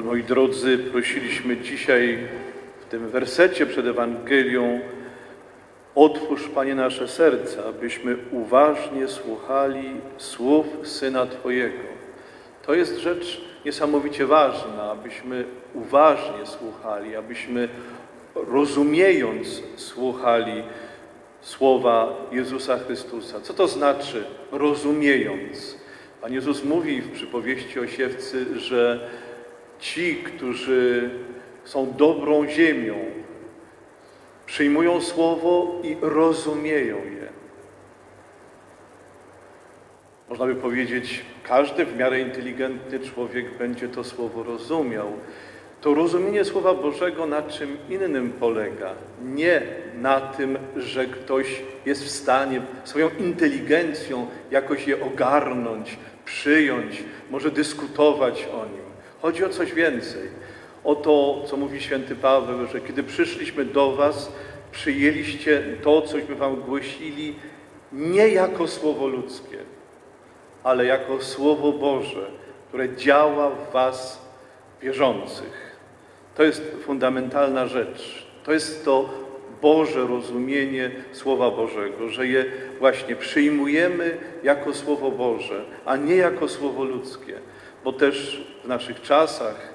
Moi drodzy, prosiliśmy dzisiaj w tym wersecie przed Ewangelią Otwórz, Panie, nasze serca, abyśmy uważnie słuchali słów Syna Twojego. To jest rzecz niesamowicie ważna, abyśmy uważnie słuchali, abyśmy rozumiejąc słuchali słowa Jezusa Chrystusa. Co to znaczy rozumiejąc? Pan Jezus mówi w przypowieści o siewcy, że ci, którzy są dobrą ziemią, przyjmują słowo i rozumieją je. Można by powiedzieć, każdy w miarę inteligentny człowiek będzie to słowo rozumiał. To rozumienie Słowa Bożego na czym innym polega? Nie na tym, że ktoś jest w stanie swoją inteligencją jakoś je ogarnąć, przyjąć, może dyskutować o nim. Chodzi o coś więcej. O to, co mówi święty Paweł, że kiedy przyszliśmy do Was, przyjęliście to, cośmy Wam głosili, nie jako słowo ludzkie, ale jako Słowo Boże, które działa w Was wierzących. To jest fundamentalna rzecz. To jest to Boże rozumienie Słowa Bożego, że je właśnie przyjmujemy jako Słowo Boże, a nie jako Słowo ludzkie. Bo też w naszych czasach,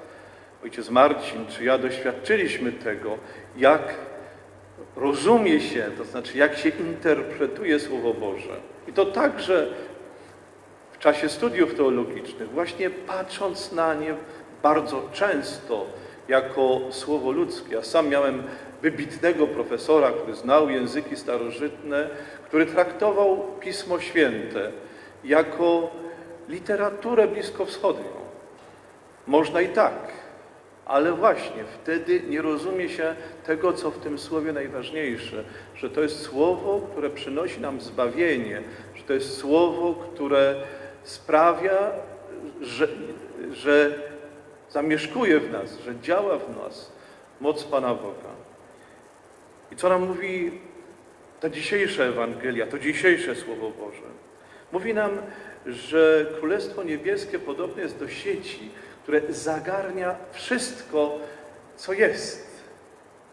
ojciec Marcin czy ja doświadczyliśmy tego, jak rozumie się, to znaczy jak się interpretuje Słowo Boże. I to także w czasie studiów teologicznych, właśnie patrząc na nie bardzo często jako słowo ludzkie. Ja sam miałem wybitnego profesora, który znał języki starożytne, który traktował Pismo Święte jako literaturę bliskowschodnią. Można i tak, ale właśnie wtedy nie rozumie się tego, co w tym słowie najważniejsze, że to jest słowo, które przynosi nam zbawienie, że to jest słowo, które sprawia, że, że zamieszkuje w nas, że działa w nas moc Pana Boga. I co nam mówi ta dzisiejsza Ewangelia, to dzisiejsze Słowo Boże? Mówi nam, że Królestwo Niebieskie podobne jest do sieci, które zagarnia wszystko, co jest.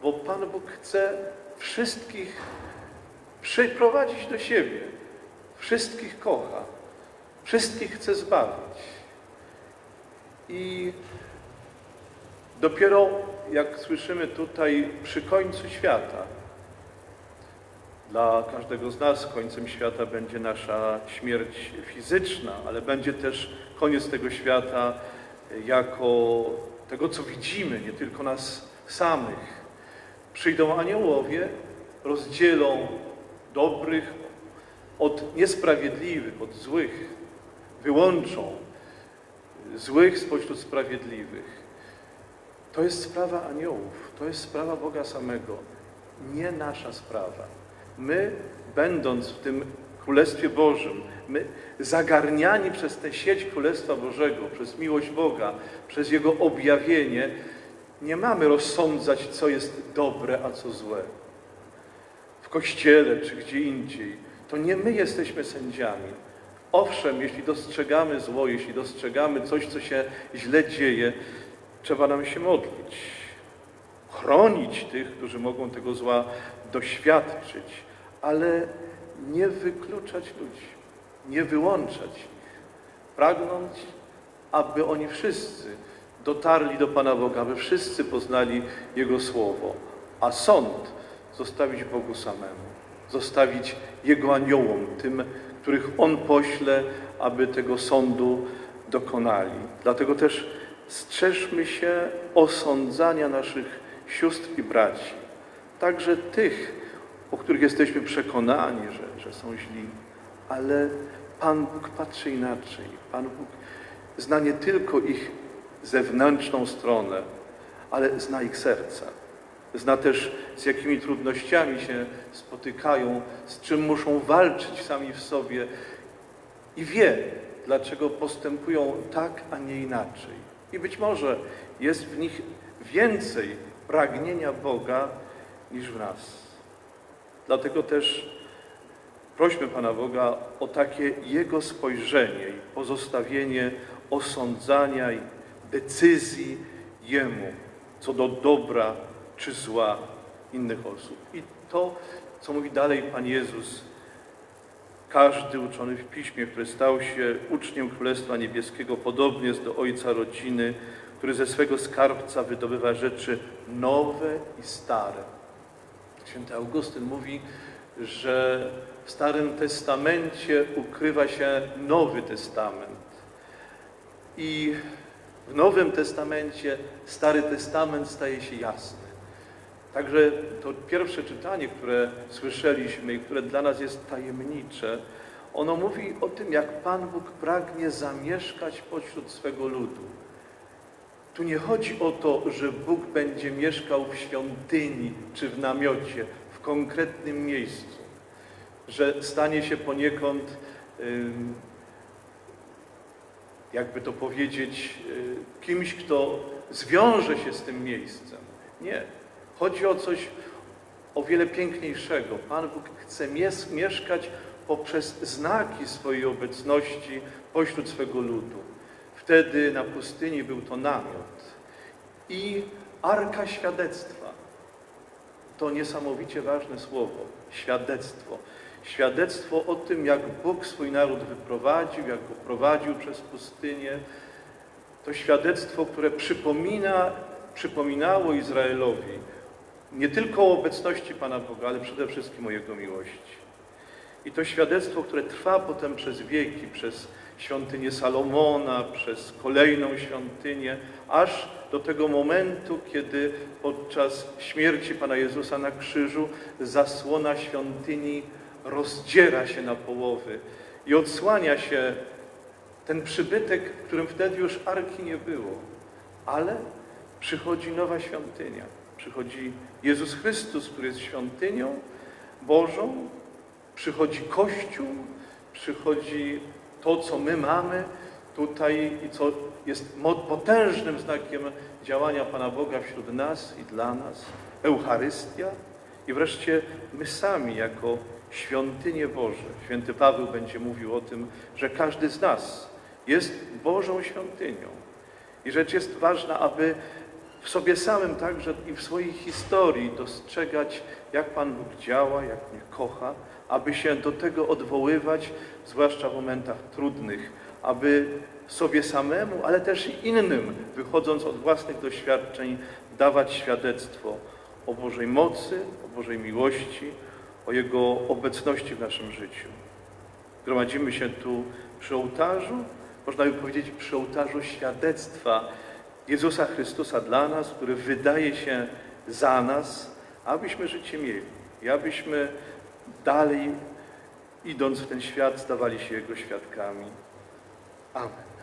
Bo Pan Bóg chce wszystkich przyprowadzić do siebie. Wszystkich kocha. Wszystkich chce zbawić. I dopiero, jak słyszymy tutaj, przy końcu świata, dla każdego z nas końcem świata będzie nasza śmierć fizyczna, ale będzie też koniec tego świata jako tego, co widzimy, nie tylko nas samych. Przyjdą aniołowie, rozdzielą dobrych od niesprawiedliwych, od złych, wyłączą złych spośród sprawiedliwych. To jest sprawa aniołów, to jest sprawa Boga samego, nie nasza sprawa. My, będąc w tym Królestwie Bożym, my zagarniani przez tę sieć Królestwa Bożego, przez miłość Boga, przez Jego objawienie, nie mamy rozsądzać, co jest dobre, a co złe. W kościele czy gdzie indziej, to nie my jesteśmy sędziami. Owszem, jeśli dostrzegamy zło, jeśli dostrzegamy coś, co się źle dzieje, trzeba nam się modlić, chronić tych, którzy mogą tego zła doświadczyć, ale nie wykluczać ludzi, nie wyłączać ich, pragnąć, aby oni wszyscy dotarli do Pana Boga, aby wszyscy poznali Jego Słowo, a sąd zostawić Bogu samemu, zostawić Jego aniołom, tym, których On pośle, aby tego sądu dokonali. Dlatego też strzeżmy się osądzania naszych sióstr i braci, także tych, o których jesteśmy przekonani, że, że są źli, ale Pan Bóg patrzy inaczej. Pan Bóg zna nie tylko ich zewnętrzną stronę, ale zna ich serca. Zna też, z jakimi trudnościami się spotykają, z czym muszą walczyć sami w sobie i wie, dlaczego postępują tak, a nie inaczej. I być może jest w nich więcej pragnienia Boga niż w nas. Dlatego też prośmy Pana Boga o takie Jego spojrzenie i pozostawienie osądzania i decyzji Jemu, co do dobra czy zła innych osób. I to, co mówi dalej Pan Jezus, każdy uczony w Piśmie, który stał się uczniem Królestwa Niebieskiego, podobnie jest do Ojca rodziny, który ze swego skarbca wydobywa rzeczy nowe i stare. Święty Augustyn mówi, że w Starym Testamencie ukrywa się Nowy Testament. I w Nowym Testamencie Stary Testament staje się jasny. Także to pierwsze czytanie, które słyszeliśmy i które dla nas jest tajemnicze, ono mówi o tym, jak Pan Bóg pragnie zamieszkać pośród swego ludu. Tu nie chodzi o to, że Bóg będzie mieszkał w świątyni czy w namiocie, w konkretnym miejscu, że stanie się poniekąd, jakby to powiedzieć, y, kimś, kto zwiąże się z tym miejscem. Nie. Chodzi o coś o wiele piękniejszego. Pan Bóg chce mies- mieszkać poprzez znaki swojej obecności pośród swego ludu. Wtedy na pustyni był to namiot i arka świadectwa. To niesamowicie ważne słowo świadectwo. Świadectwo o tym, jak Bóg swój naród wyprowadził, jak go prowadził przez pustynię. To świadectwo, które przypomina, przypominało Izraelowi nie tylko o obecności Pana Boga, ale przede wszystkim o Jego miłości. I to świadectwo, które trwa potem przez wieki, przez świątynię Salomona, przez kolejną świątynię, aż do tego momentu, kiedy podczas śmierci Pana Jezusa na krzyżu zasłona świątyni rozdziera się na połowy i odsłania się ten przybytek, w którym wtedy już arki nie było, ale przychodzi nowa świątynia. Przychodzi Jezus Chrystus, który jest świątynią Bożą, przychodzi Kościół, przychodzi to, co my mamy tutaj i co jest potężnym znakiem działania Pana Boga wśród nas i dla nas, Eucharystia i wreszcie my sami jako świątynie Boże. Święty Paweł będzie mówił o tym, że każdy z nas jest Bożą świątynią. I rzecz jest ważna, aby w sobie samym także i w swojej historii dostrzegać, jak Pan Bóg działa, jak mnie kocha, aby się do tego odwoływać, zwłaszcza w momentach trudnych, aby sobie samemu, ale też innym, wychodząc od własnych doświadczeń, dawać świadectwo o Bożej mocy, o Bożej miłości, o Jego obecności w naszym życiu. Gromadzimy się tu przy ołtarzu, można by powiedzieć przy ołtarzu świadectwa Jezusa Chrystusa dla nas, który wydaje się za nas, abyśmy życie mieli i abyśmy dalej, idąc w ten świat, stawali się Jego świadkami. Amen.